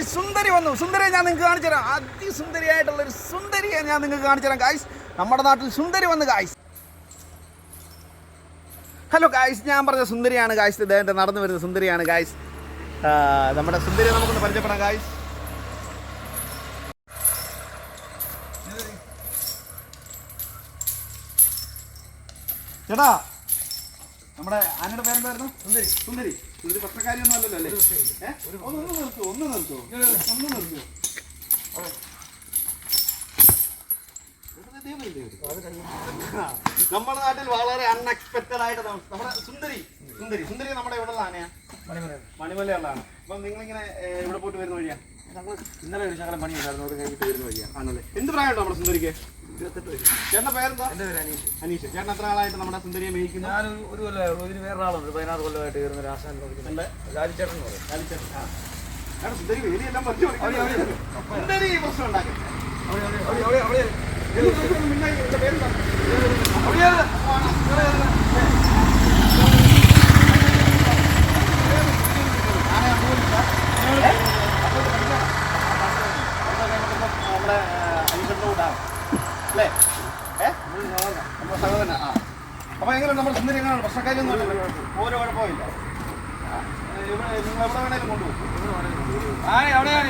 Guys സുന്ദരി വന്നു. സുന്ദരിയെ ഞാൻ നിങ്ങൾക്ക് കാണിച്ചു തരാം. അതിസുന്ദരിയായിട്ടുള്ള ഒരു സുന്ദരിയെ ഞാൻ നിങ്ങൾക്ക് കാണിച്ചു തരാം. ഗായ്സ് നമ്മുടെ നാട്ടിൽ സുന്ദരി വന്നു ഗായ്സ് ഹലോ ഗായ്സ് ഞാൻ പറഞ്ഞ സുന്ദരിയാണ് ഗായ്സ് ഇദ്ദേഹത്തെ നടന്നു വരുന്ന സുന്ദരിയാണ് ഗായ്സ് നമ്മുടെ സുന്ദരിയെ നമുക്കൊന്ന് പരിചയപ്പെടാം ഗായ്സ് ചേട്ടാ നമ്മുടെ ആനയുടെ പേരെന്തായിരുന്നു? സുന്ദരി. സുന്ദരി. സുന്ദരി പത്രക്കാരി ഒന്നും അല്ലല്ലോ അല്ലേ? ഒന്ന് ഒന്ന് നിർത്തൂ ഒന്ന് നിർത്തൂ. ഒന്ന് നിർത്തൂ. നമ്മുടെ നാട്ടിൽ വളരെ അൺഎക്സ്പെക്റ്റഡ് ആയിട്ട് നമ്മുടെ സുന്ദരി. സുന്ദരി. സുന്ദരി നമ്മുടെ ഇവിടെ ഉള്ള ആനയാ മണിമലയുള്ളതാണ് അപ്പൊ നിങ്ങളിങ്ങനെ ഇവിടെ പോയിട്ട് വരുന്ന വഴിയാ? ഞങ്ങൾ ഇന്നലെ ഒരു ശകലം പണി ഉണ്ടായിരുന്നു അത് കഴിഞ്ഞിട്ട് വരുന്ന വഴിയാണ് ആണല്ലേ? എന്ത് പ്രായമുണ്ടോ നമ്മുടെ സുന്ദരിക്ക്? ചേട്ടന്റെ പേരെന്താ? എന്റെ പേര് അനീഷ്. അനീഷ്. ചേട്ടൻ എത്ര ആളായിട്ട് നമ്മുടെ സുന്ദരിയെ മേയിക്കുന്നു? ഞാൻ ഒരു കൊല്ലമായുള്ളൂ ഇതിന് വേറൊരാളുണ്ട് പതിനാറ് കൊല്ലമായിട്ട് കയറുന്ന രാസാൻ ഉണ്ട്. രാജിച്ചേട്ടൻ എന്ന് പറയും. ലാലിച്ചേട്ടൻ. ആ. ചേട്ടാ, സുന്ദരി വേലിയെല്ലാം കൊടുക്കുന്നു. സുന്ദരി പ്രശ്നം ഉണ്ടാക്കും അല്ലേ? ഏഹ് നമ്മുടെ സഹോദരൻ ആ. അപ്പൊ എങ്ങനെ നമ്മുടെ സുന്ദരി എങ്ങനെയാണ്? പ്രശ്നക്കാരിയൊന്നും ഇല്ലല്ലോ? ഓരോ കുഴപ്പമില്ല ഇവിടെ നിങ്ങൾ എവിടെ വേണേലും കൊണ്ടുപോകും. ആണേ